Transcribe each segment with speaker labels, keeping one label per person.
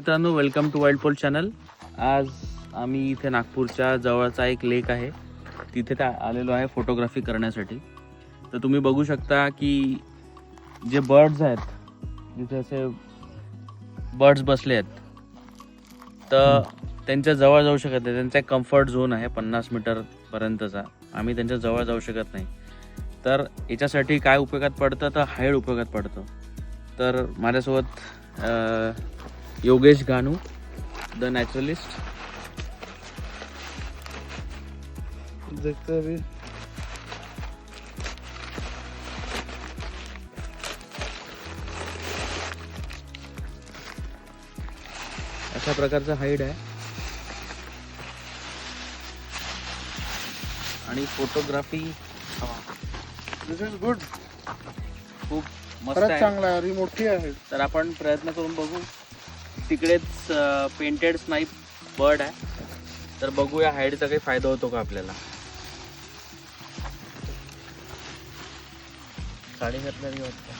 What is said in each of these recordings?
Speaker 1: मित्रांनो welcome to wild pole channel आज आम्ही इथे नागपूरच्या जवळचा एक लेक आहे. तिथे त्या आलेलो आहे फोटोग्राफी करण्यासाठी. तर तुम्ही बघू शकता की जे बर्ड्स आहेत जिथे असे बर्ड्स बसले आहेत तर त्यांच्या जवळ जाऊ शकत नाही. त्यांचा एक कम्फर्ट झोन आहे पन्नास मीटरपर्यंतचा आम्ही त्यांच्या जवळ जाऊ शकत नाही. तर याच्यासाठी काय उपयोगात पडतं? तर हाईड उपयोगात पडतं. तर माझ्यासोबत योगेश गानू द नॅचरलिस्ट.
Speaker 2: देखते
Speaker 1: अशा प्रकारचं हाईड आहे. आणि फोटोग्राफी
Speaker 2: दिस इज गुड
Speaker 1: खूप मस्त
Speaker 2: चांगला आहे मोठी आहे.
Speaker 1: तर आपण प्रयत्न करून बघू. तिकडेच पेंटेड स्नाईप बर्ड आहे. तर बघूया हाईडचा काही फायदा होतो का आपल्याला. साडी घातलेली वाटतं.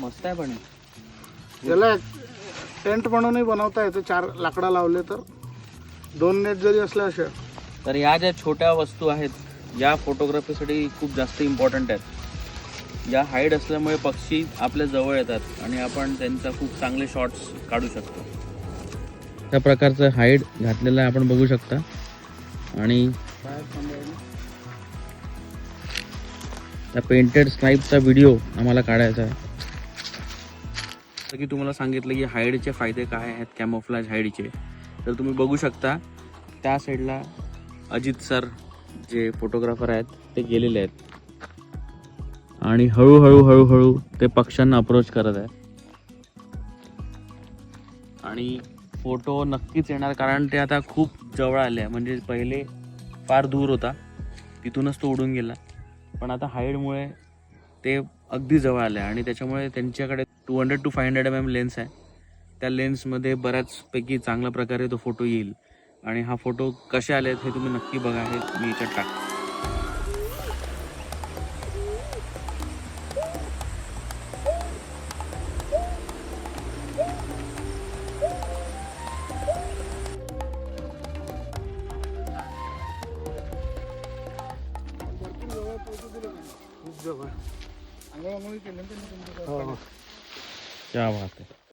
Speaker 1: मस्त आहे पण.
Speaker 2: त्याला टेंट म्हणूनही बनवता येते. चार लाकडा लावले तर. दोन नेट जरी असल्या अशा.
Speaker 1: तर या ज्या छोट्या वस्तू आहेत या फोटोग्राफीसाठी खूप जास्त इम्पॉर्टंट आहेत. या हाईड असल्यामुळे पक्षी आपल्या जवळ येतात आणि आपण त्यांचा खूप चांगले शॉट्स काढू शकतो. त्या प्रकारचं हाईड घातलेलं आहे आपण बघू शकता. आणि. त्या पेंटेड स्नाईपचा व्हिडिओ आम्हाला काढायचा आहे. जसं की तुम्हाला सांगितलं की हाईडचे फायदे काय आहेत कॅमोफ्लाज हाईडचे तर तुम्ही बघू शकता त्या साईडला अजित सर जे फोटोग्राफर आहेत ते गेलेले आहेत. आणि हळूहळू हळूहळू ते पक्ष्यांना अप्रोच करत आहे आणि फोटो नक्कीच येणार कारण ते आता खूप जवळ आले आहे. म्हणजे पहिले फार दूर होता. तिथूनच तो उडून गेला. पण आता हाईडमुळे ते अगदी जवळ आले आणि त्याच्यामुळे त्यांच्याकडे two hundred to five hundred M M lens आहे. त्या लेन्समध्ये बऱ्याचपैकी चांगल्या प्रकारे तो फोटो येईल. आणि हा फोटो कसे आले हे तुम्ही नक्की बघा हे मी याच्यात टाक
Speaker 2: त्यांनी तुमच्या
Speaker 1: क्या बात आहे.